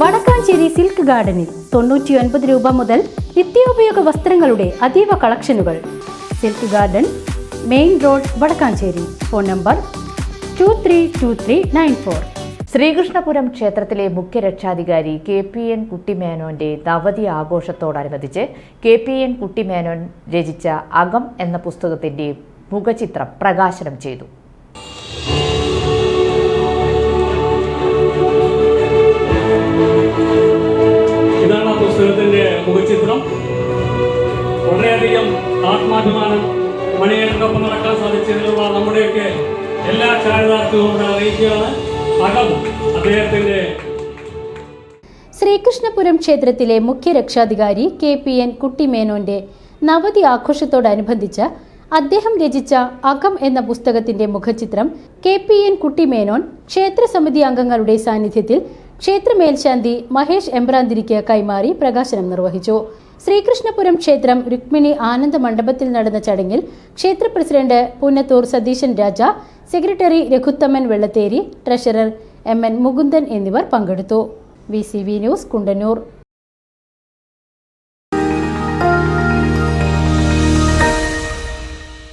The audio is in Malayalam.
വടക്കാഞ്ചേരി സിൽക്ക് ഗാർഡനിൽ തൊണ്ണൂറ്റിയൊൻപത് രൂപ മുതൽ നിത്യോപയോഗ വസ്ത്രങ്ങളുടെ അതീവ കളക്ഷനുകൾ. Silk garden main road Vadakkanchery. Phone number two three two three nine four. Sreekrishnapuram ക്ഷേത്രത്തിലെ മുഖ്യ രക്ഷാധികാരി കെ പി എൻ കുട്ടിമേനോന്റെ നവതി ആഘോഷത്തോടനുബന്ധിച്ച് കെ പി എൻ കുട്ടിമേനോൻ രചിച്ച അകം എന്ന പുസ്തകത്തിന്റെ മുഖചിത്രം പ്രകാശനം ചെയ്തു. വളരെയധികം ആത്മാഭിമാനം മണിയേറിനൊപ്പം നടക്കാൻ സാധിച്ചതിലുള്ള നമ്മുടെയൊക്കെ എല്ലാ ചാരിതാർത്ഥ്യവും ഇവിടെ അറിയിക്കുകയാണ്. അകം അദ്ദേഹത്തിന്റെ ശ്രീകൃഷ്ണപുരം ക്ഷേത്രത്തിലെ മുഖ്യ രക്ഷാധികാരി കെ പി എൻ കുട്ടിമേനോന്റെ നവതി ആഘോഷത്തോടനുബന്ധിച്ച് അദ്ദേഹം രചിച്ച അകം എന്ന പുസ്തകത്തിന്റെ മുഖചിത്രം കെ പി എൻ കുട്ടിമേനോൻ ക്ഷേത്രസമിതി അംഗങ്ങളുടെ സാന്നിധ്യത്തിൽ ക്ഷേത്ര മേൽശാന്തി മഹേഷ് എംബ്രാന്തിരിക്ക് കൈമാറി പ്രകാശനം നിർവഹിച്ചു. ശ്രീകൃഷ്ണപുരം ക്ഷേത്രം രുക്മിണി ആനന്ദ മണ്ഡപത്തിൽ നടന്ന ചടങ്ങിൽ ക്ഷേത്ര president Punnathur Satheesan Raja secretary Raghuthaman Vellatheri treasurer M N Mukundan എന്നിവർ പങ്കെടുത്തു. V news Kundannoor.